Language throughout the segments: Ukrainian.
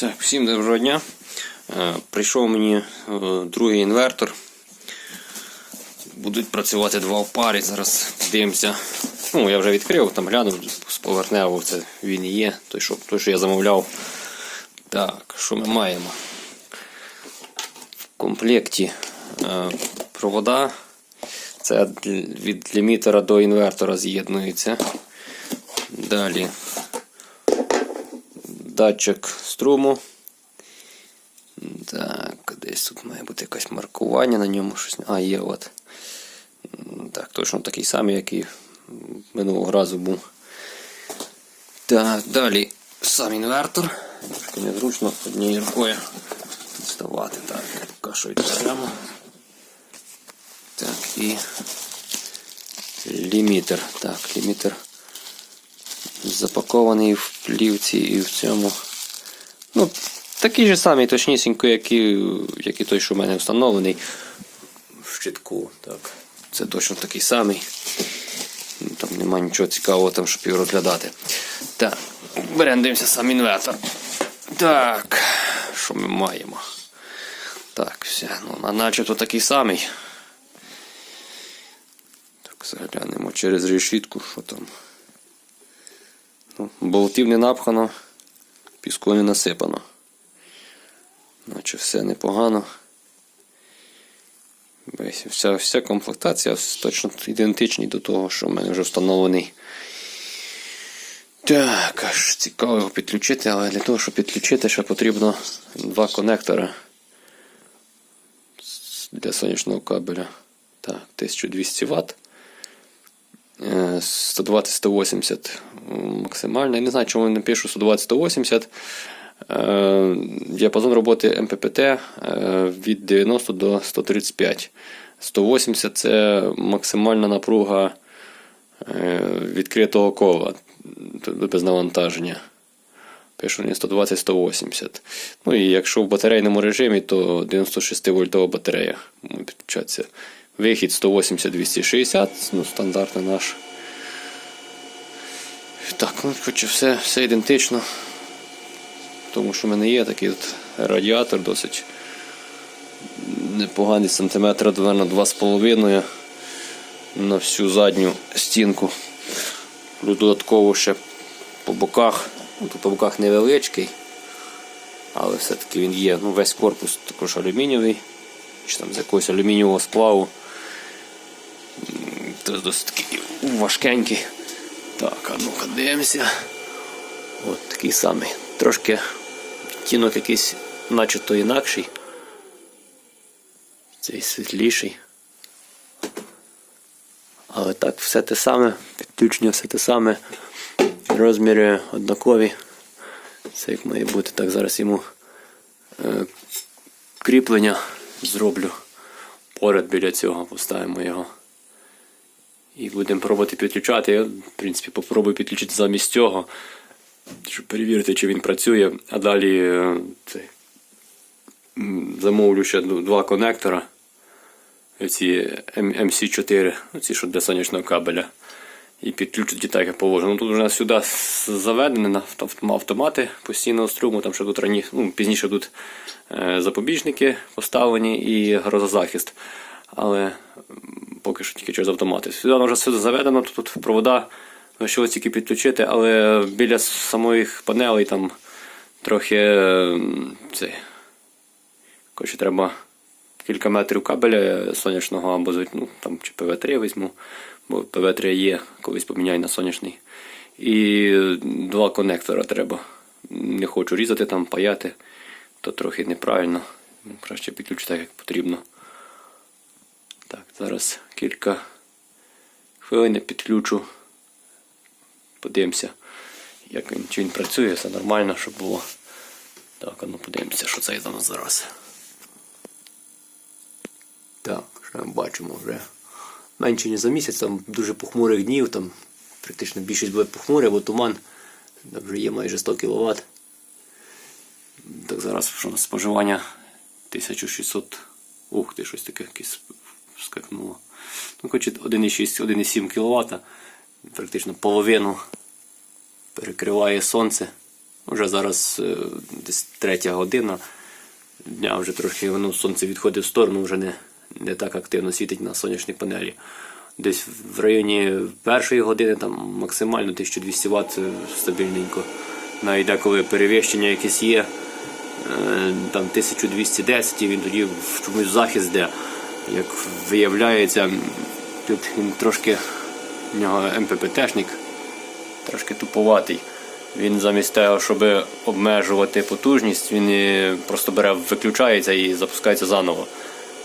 Так, всім доброго дня. Е, Прийшов мені е, другий інвертор. Будуть працювати два в парі. Зараз дивимося. Ну, я вже відкрив, там глянув з поверхневого, це він і є, той, що, той, що я замовляв. Так, що ми маємо? В комплекті е, провода. Це від лімітера до інвертора з'єднується. Далі датчик струму. Так, десь тут має бути якесь маркування на ньому. Щось. А, є от. Так, точно такий самий, який минулого разу був. Так, далі сам інвертор. Трошки незручно однією рукою вставати. Так, поки що відкриваємо. Так, і лімітер. Так, лімітер запакований в плівці і в цьому. Ну, такий же самий, точнісінько, як і, як і той, що в мене встановлений в щитку. Так. Це точно такий самий. Там нема нічого цікавого, там, щоб його розглядати. Так, беремо сам інвертор. Так, що ми маємо? Так, все. Ну, начебто такий самий. Так, заглянемо через решітку, що там. Ну, болтів не напхано, піску не насипано. Наче все непогано. Вся, вся комплектація точно ідентична до того, що в мене вже встановлений. Так, аж цікаво його підключити, але для того, щоб підключити, ще потрібно два конектора для сонячного кабеля. Так, 1200 Вт. 120-180 максимально. Я не знаю, чому вони пишуть 120-180. Е, Діапазон роботи МППТ е, від 90 до 135. 180 це максимальна напруга е, відкритого кола без навантаження. Пишу не 120-180. Ну і якщо в батарейному режимі, то 96 вольтова батарея підключатися. Вихід 180-260, ну, стандартний наш. Так, ну хоча все, все ідентично. Тому що в мене є такий от радіатор досить непоганий сантиметра, наверно, 2,5 на всю задню стінку. Плюс додатково ще по боках. Ну, тут по боках невеличкий, але все-таки він є. Ну, весь корпус також алюмінієвий, чи там з якогось алюмінієвого сплаву. Тобто досить такий важкенький. Так, а ну-ка дивимося. От такий самий. Трошки відтінок якийсь начебто інакший. Цей світліший. Але так, все те саме, підключення все те саме. Розміри однакові. Це як має бути. Так, зараз йому е, кріплення зроблю. Поряд біля цього поставимо його. І будемо пробувати підключати. Я, в принципі, попробую підключити замість цього, щоб перевірити, чи він працює. А далі е, це, замовлю ще два конектора. Ці MC4, ці що для сонячного кабеля. І підключу так, як положено. Ну, тут вже сюди заведені на автомати постійного струму, там ще тут раніше, ну, пізніше тут е, запобіжники поставлені і грозозахист. Але поки що тільки через автомати. Сюди вже все заведено, тут, провода лишилось тільки підключити, але біля самих панелей там трохи е, це, коротше, треба кілька метрів кабеля сонячного або ну, там, чи ПВ3 візьму, бо ПВ3 є, колись поміняю на сонячний. І два конектора треба. Не хочу різати там, паяти, то трохи неправильно. Краще підключити так, як потрібно. Так, зараз кілька хвилин підключу. Подивимося, як він, чи він працює, все нормально, щоб було. Так, ну подивимося, що це за нас зараз. Так, що ми бачимо вже менше ніж за місяць, там дуже похмурих днів, там практично більшість буде похмуре, бо туман там вже є майже 100 кВт. Так зараз що у нас споживання 1600. Ух ти, щось таке якесь скакнуло. Ну, хоч 1,6, 1,7 кВт, практично половину перекриває сонце. Вже зараз е, десь третя година. Дня вже трохи ну, сонце відходить в сторону, вже не, не так активно світить на сонячній панелі. Десь в районі першої години там максимально 1200 Вт стабільненько. Навіть деколи перевищення якесь є, е, там 1210, і він тоді в чомусь захист де. Як виявляється, тут він трошки в нього МППТшник, трошки туповатий. Він замість того, щоб обмежувати потужність, він просто бере, виключається і запускається заново.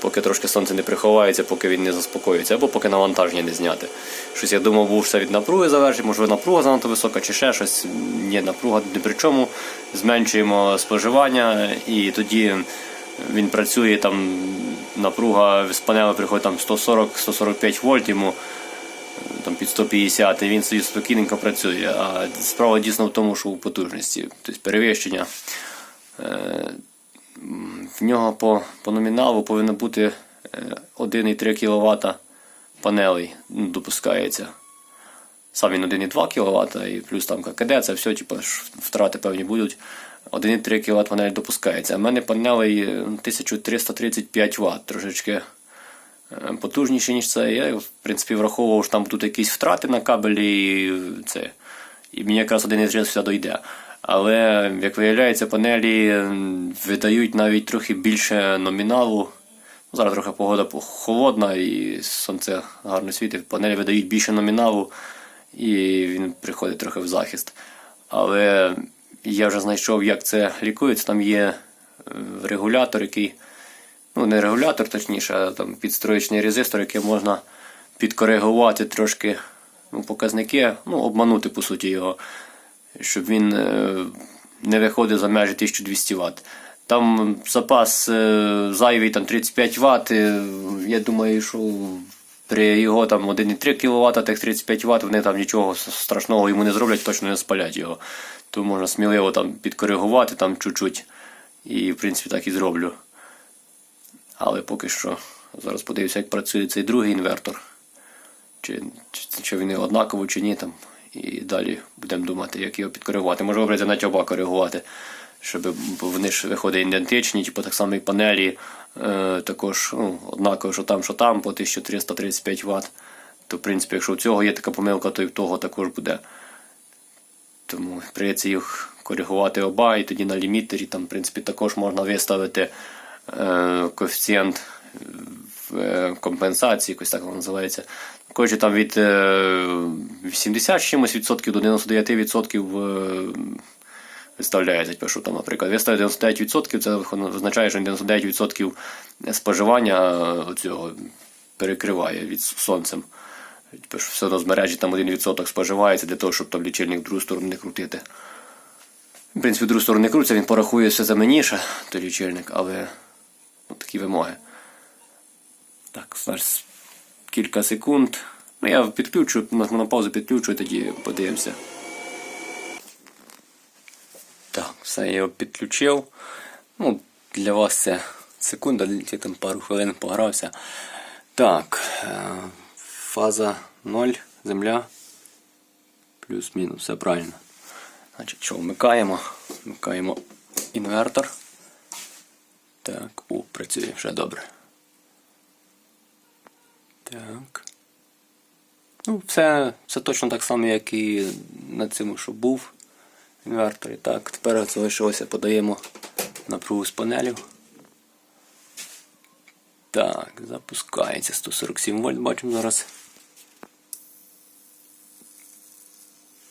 Поки трошки сонце не приховається, поки він не заспокоюється, або поки навантаження не зняти. Щось я думав, був все від напруги залежить, можливо, напруга занадто висока чи ще щось. Ні, напруга не при чому. Зменшуємо споживання і тоді він працює там, напруга з панели приходить там 140-145 вольт йому там під 150, і він собі спокійненько працює. А справа дійсно в тому, що у потужності, тобто перевищення. Е, В нього по, по номіналу повинно бути е, 1,3 кВт панелей ну, допускається. Сам він 1,2 кВт і плюс там ККД, це все, типу, втрати певні будуть. 1,3 кВт панель допускається. В мене панелей е, 1335 Вт, трошечки е, потужніше, ніж це. Я, в принципі, враховував, що там будуть якісь втрати на кабелі. І, це, і мені якраз 1,3 сюди дойде. Але, як виявляється, панелі видають навіть трохи більше номіналу. Зараз трохи погода холодна і сонце гарно світить. Панелі видають більше номіналу, і він приходить трохи в захист. Але я вже знайшов, як це лікується. Там є е, регулятор, який, ну не регулятор, точніше, а там підстроєчний резистор, який можна підкоригувати трошки ну, показники, ну, обманути по суті його, щоб він е, не виходив за межі 1200 Вт. Там запас е, зайвий там 35 Вт. Я думаю, що при його там 1,3 кВт, тих 35 Вт, вони там нічого страшного йому не зроблять, точно не спалять його. То можна сміливо там підкоригувати там чуть-чуть. І в принципі так і зроблю. Але поки що зараз подивлюся, як працює цей другий інвертор. Чи, чи, чи він однаково, чи ні. там. І далі будемо думати, як його підкоригувати. Може обрати на тьоба коригувати, щоб вони ж виходять ідентичні, типу так само і панелі. Е, також ну, однаково, що там, що там, по 1335 Вт. То, в принципі, якщо у цього є така помилка, то і в того також буде. Тому прийдеться їх коригувати оба, і тоді на лімітері там, в принципі, також можна виставити е, коефіцієнт е, компенсації, якось так воно називається. Коротше, там від е, 80 з чимось відсотків до 99 відсотків е, виставляється. Типу, що там, наприклад, виставити 99%, це означає, що 99% споживання цього перекриває від сонцем. Типу, все одно з мережі там 1% споживається для того, щоб там лічильник в другу сторону не крутити. В принципі, в другу сторону не крутиться, він порахує все заменіше, той лічильник, але ну, такі вимоги. Так, зараз кілька секунд. Ну, я підключу, на паузу, підключу і тоді подивимося. Так, все, я його підключив. Ну, для вас це секунда, я там пару хвилин погрався. Так, е, фаза 0, земля. Плюс-мінус, все правильно. Значить, що, вмикаємо? Вмикаємо інвертор. Так, о, працює вже добре. Так. Ну, все, все точно так само, як і на цьому, що був інвертор. І так, тепер залишилося, подаємо напругу з панелів. Так, запускається 147 вольт, бачимо зараз.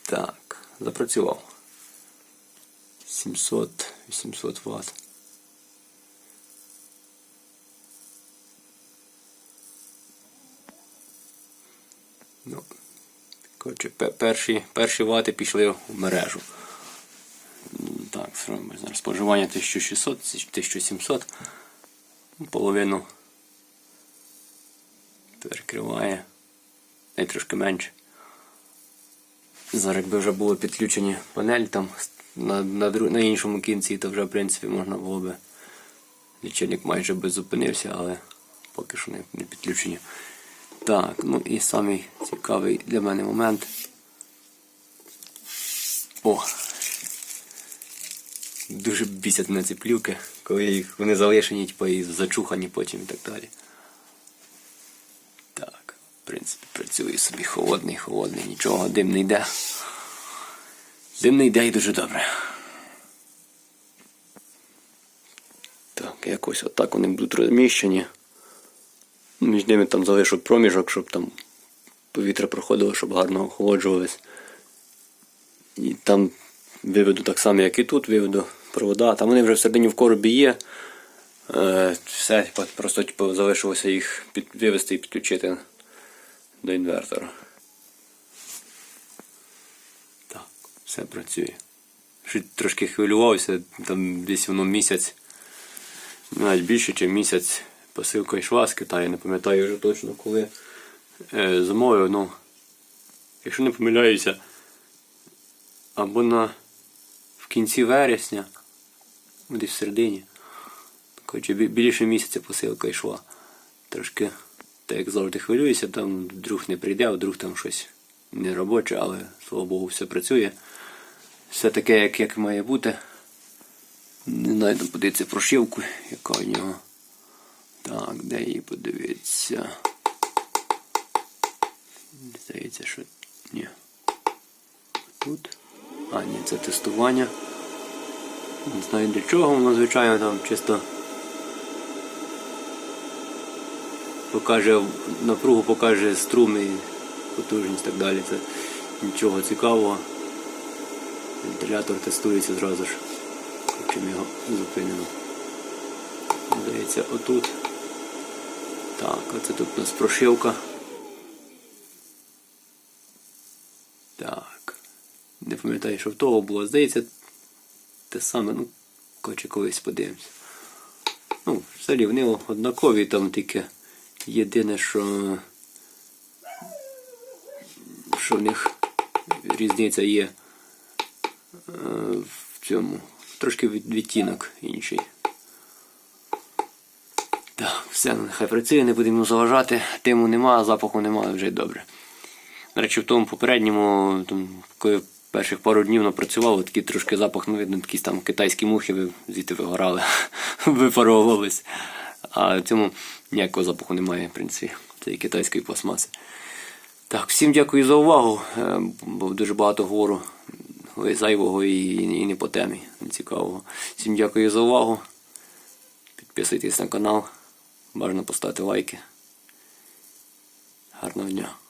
Так, запрацював. 700 800 Вт. Ну, коротше, перші, перші вати пішли в мережу. Так, зробимо зараз споживання 1600, 1700. Ну, Половину перекриває. І трошки менше. Зараз якби вже було підключені панель там на, на, на іншому кінці, то вже в принципі можна було би. Лічильник майже би зупинився, але поки що не, не підключені. Так, ну і самий цікавий для мене момент. О! Дуже бісять мене ці плівки, коли їх вони залишені, типу, і зачухані потім і так далі. Так, в принципі, працює собі холодний, холодний, нічого, дим не йде. Дим не йде і дуже добре. Так, якось отак вони будуть розміщені. Між ними там залишу проміжок, щоб там повітря проходило, щоб гарно охолоджувались. І там виведу так само, як і тут, виведу провода. Там вони вже всередині в коробі є. Е, все, типу, просто типу, залишилося їх під, вивести і підключити до інвертора. Так, все працює. Ще трошки хвилювався, там десь воно місяць, навіть більше, ніж місяць посилка йшла з Китаю, не пам'ятаю вже точно коли е, замовив, ну, якщо не помиляюся, або на кінці вересня, десь в середині. Коротше, більше місяця посилка йшла. Трошки, так як завжди хвилююся, там вдруг не прийде, а вдруг там щось не робоче, але слава Богу, все працює. Все таке, як, як має бути. Не знайду подивитися прошивку, яка у нього. Так, де її подивитися? Здається, що. Ні. Тут. А, ні, це тестування. Не знаю для чого воно, звичайно, там чисто покаже напругу, покаже струм і потужність і так далі. Це нічого цікавого. Вентилятор тестується зразу ж. Чим його зупинено. Здається, отут. Так, оце тут у нас прошивка. Так. Не пам'ятаю, що в того було. Здається, те саме, ну, коротше, колись подивимось. Ну, взагалі вони однакові, там тільки єдине, що, що в них різниця є е, в цьому. Трошки від- відтінок інший. Так, все, нехай працює, не будемо заважати. Диму нема, запаху нема, вже й добре. До речі, в тому попередньому, там, коли перших пару днів напрацював, такий трошки запах, ну видно, якісь там китайські мухи звідти вигорали, випаровувались. А в цьому ніякого запаху немає, в принципі, цієї китайської пластмаси. Так, всім дякую за увагу. Е, Бо дуже багато говору зайвого і, і не по темі, цікавого. Всім дякую за увагу. Підписуйтесь на канал. Бажано поставити лайки. Гарного дня.